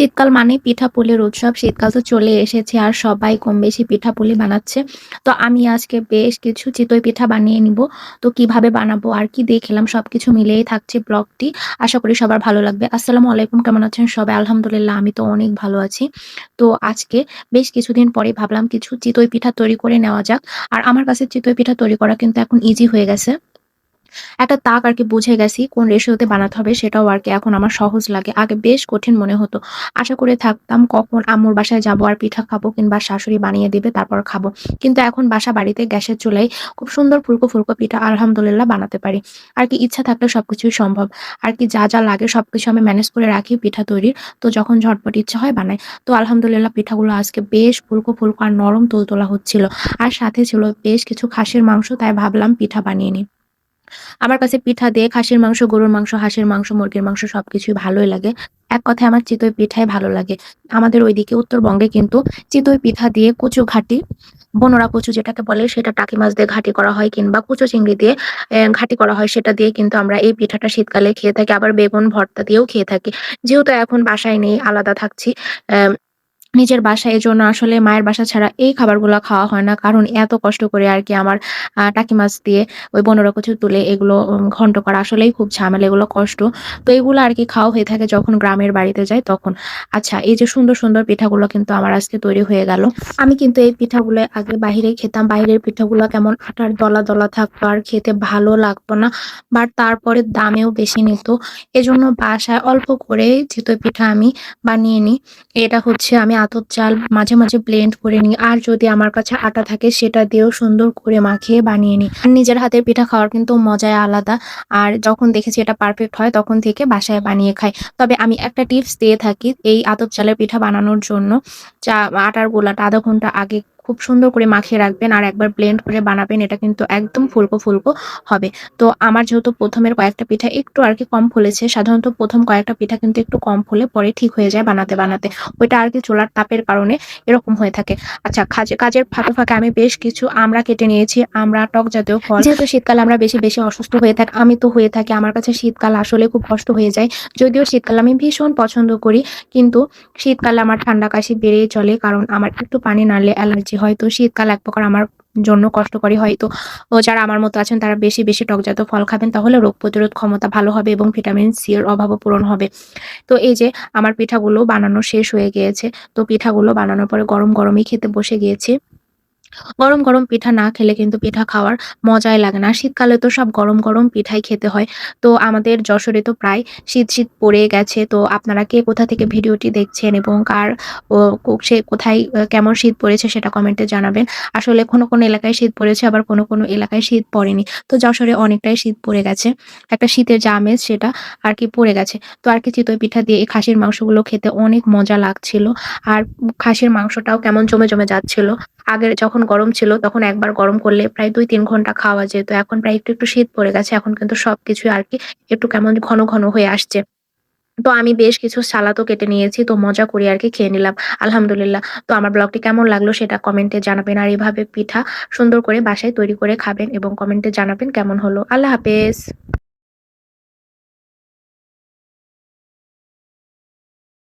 শীতকাল মানে পিঠাপুলির উৎসব। শীতকাল তো চলে এসেছে আর সবাই কমবেশি পিঠাপুলি বানাচ্ছে। তো আমি আজকে বেশ কিছু চিতই পিঠা বানিয়ে নিবো। তো কীভাবে বানাবো আর কি দিয়ে খেলাম সবকিছু মিলেই থাকছে ব্লগটি। আশা করি সবার ভালো লাগবে। আসসালামু আলাইকুম, কেমন আছেন সবাই? আলহামদুলিল্লাহ, আমি তো অনেক ভালো আছি। তো আজকে বেশ কিছুদিন পরে ভাবলাম কিছু চিতই পিঠা তৈরি করে নেওয়া যাক। আর আমার কাছে চিতই পিঠা তৈরি করা কিন্তু এখন ইজি হয়ে গেছে। একটা তাক আর কি বুঝে গেছি কোন রেশিওতে বানাতে হবে সেটাও আর কি এখন আমার সহজ লাগে। আগে বেশ কঠিন মনে হতো। আশা করে থাকতাম কখন আম্মুর বাসায় যাব আর পিঠা খাব কিংবা শাশুড়ি বানিয়ে দেবে তারপর খাব। কিন্তু এখন বাসা বাড়িতে গ্যাসের চুলায় খুব সুন্দর ফুলকো, ফুলকো পিঠা আলহামদুলিল্লাহ বানাতে পারি। আর কি ইচ্ছা থাকলে সবকিছুই সম্ভব। আর কি যা, যা লাগে সবকিছু আমি ম্যানেজ করে রাখি পিঠা তৈরির। তো যখন ঝটপট ইচ্ছা হয় বানাই। তো আলহামদুলিল্লাহ পিঠাগুলো আজকে বেশ ফুলকো, ফুলকো আর নরম তুলতুলা হচ্ছিল। আর সাথে ছিল বেশ কিছু খাসির মাংস তাই ভাবলাম পিঠা বানিয়ে নিই। আমার কাছে পিঠা দিয়ে খাসির মাংস, গরুর মাংস, হাঁসের মাংস, মুরগির মাংস সবকিছুই ভালোই লাগে। এক কথায় আমার চিতই পিঠাই ভালো লাগে। আমাদের ঐদিকে উত্তরবঙ্গে কিন্তু চিতই পিঠা দিয়ে কচু ঘাটি, বনরা কচু যেটাকে বলে সেটা টাকি মাছ দিয়ে ঘাটি করা হয় কিংবা কুচো চিংড়ি দিয়ে ঘাটি করা হয় সেটা দিয়ে কিন্তু আমরা এই পিঠাটা শীতকালে খেয়ে থাকি। আবার বেগুন ভর্তা দিয়েও খেয়ে থাকি। যেহেতু এখন বাসায় নেই, আলাদা থাকছি নিজের বাসায় এই জন্য আসলে মায়ের বাসা ছাড়া এই খাবারগুলো খাওয়া হয় না। কারণ এত কষ্ট করে আর কি আমার টাকি মাছ দিয়ে ওই বনরা কচু তুলে এগুলো ঘন্ট করা আসলেই খুব ঝামেলা, এগুলো কষ্ট। তো এগুলো আর কি খাওয়া হয়ে থাকে যখন গ্রামের বাড়িতে যাই তখন। আচ্ছা এই যে সুন্দর, সুন্দর পিঠাগুলো কিন্তু আমার আজকে তৈরি হয়ে গেল। আমি কিন্তু এই পিঠাগুলো আগে বাহিরেই খেতাম। বাহিরের পিঠাগুলো কেমন আটার দলা, দলা থাকতো আর খেতে ভালো লাগতো না। বাট তারপরে দামেও বেশি নিত। এজন্য বাসায় অল্প করে চিতই পিঠা আমি বানিয়ে নিই। এটা হচ্ছে আমি আতপ চাল মাঝে, মাঝে ব্লেন্ড করে নিই। আর যদি আমার কাছে আটা থাকে সেটা দিয়েও সুন্দর করে মাখিয়ে বানিয়ে নিই। আর নিজের হাতের পিঠা খাওয়ার কিন্তু মজাই আলাদা। আর যখন দেখেছি এটা পারফেক্ট হয় তখন থেকে বাসায় বানিয়ে খাই। তবে আমি একটা টিপস দিয়ে থাকি এই আতর চালের পিঠা বানানোর জন্য চা আটার গোলাটা আধা ঘণ্টা আগে খুব সুন্দর করে মাখিয়ে রাখবেন আর একবার ব্লেন্ড করে বানাবেন। এটা কিন্তু একদম ফুলকো, ফুলকো হবে। তো আমার যেহেতু প্রথমের কয়েকটা পিঠা একটু আর কি কম ফুলেছে। সাধারণত প্রথম কয়েকটা পিঠা কিন্তু একটু কম ফুলে পরে ঠিক হয়ে যায় বানাতে, বানাতে। ওইটা আর কি চোলার তাপের কারণে এরকম হয়ে থাকে। আচ্ছা খাজে কাজের ফাঁকে, ফাঁকে আমি বেশ কিছু আমরা কেটে নিয়েছি। আমরা টক জাতীয় ফল। যেহেতু শীতকালে আমরা বেশি, বেশি অসুস্থ হয়ে থাকি। আমি তো হয়ে থাকি। আমার কাছে শীতকাল আসলে খুব কষ্ট হয়ে যায়। যদিও শীতকাল আমি ভীষণ পছন্দ করি। কিন্তু শীতকালে আমার ঠান্ডা কাশি বেড়েই চলে। কারণ আমার একটু পানি নাড়লে অ্যালার্জি হয়। তো শীতকাল এক প্রকার আমার জন্য কষ্টকরই হয়তো। যারা আমার মতো আছেন তারা বেশি, বেশি টকজাত ফল খাবেন তাহলে রোগ প্রতিরোধ ক্ষমতা ভালো হবে এবং ভিটামিন সি এর অভাবও পূরণ হবে। তো এই যে আমার পিঠাগুলো বানানো শেষ হয়ে গিয়েছে। তো পিঠাগুলো বানানোর পরে গরম, গরমই খেতে বসে গিয়েছি। গরম, গরম পিঠা না খেলে কিন্তু পিঠা খাওয়ার মজাই লাগে না। শীতকালে তো সব গরম, গরম পিঠাই খেতে হয়। তো আমাদের যশোরে তো প্রায় শীত, শীত পড়ে গেছে। তো আপনারা কে কোথা থেকে ভিডিওটি দেখছেন এবং কার সে কোথায় কেমন শীত পড়েছে সেটা কমেন্টে জানাবেন। আসলে কোনো, কোনো এলাকায় শীত পড়েছে আবার কোনো, কোনো এলাকায় শীত পড়েনি। তো যশোরে অনেকটাই শীত পড়ে গেছে। একটা শীতের যে আমেজ সেটা আর কি পড়ে গেছে। তো আর কি চিতই পিঠা দিয়ে এই খাসির মাংসগুলো খেতে অনেক মজা লাগছিল। আর খাসির মাংসটাও কেমন জমে, জমে যাচ্ছিল। আগের যখন গরম ছিল তখন একবার গরম করলে প্রায় ২-৩ ঘণ্টা খাওয়া যেত। এখন প্রায় একটু, একটু শীত পড়ে গেছে। এখন কিন্তু সবকিছুই আরকি একটু কেমন ঘন, ঘন হয়ে আসছে। তো আমি বেশ কিছু সালাদও কেটে নিয়েছি। তো মজা করে আরকি খেয়ে নিলাম। আলহামদুলিল্লাহ। তো আমার ব্লগটি কেমন লাগল সেটা কমেন্টে জানাবেন। আর এভাবে পিঠা সুন্দর করে বাসায় তৈরি করে খাবেন এবং কমেন্টে জানাবেন কেমন হলো। আল্লাহ হাফেজ।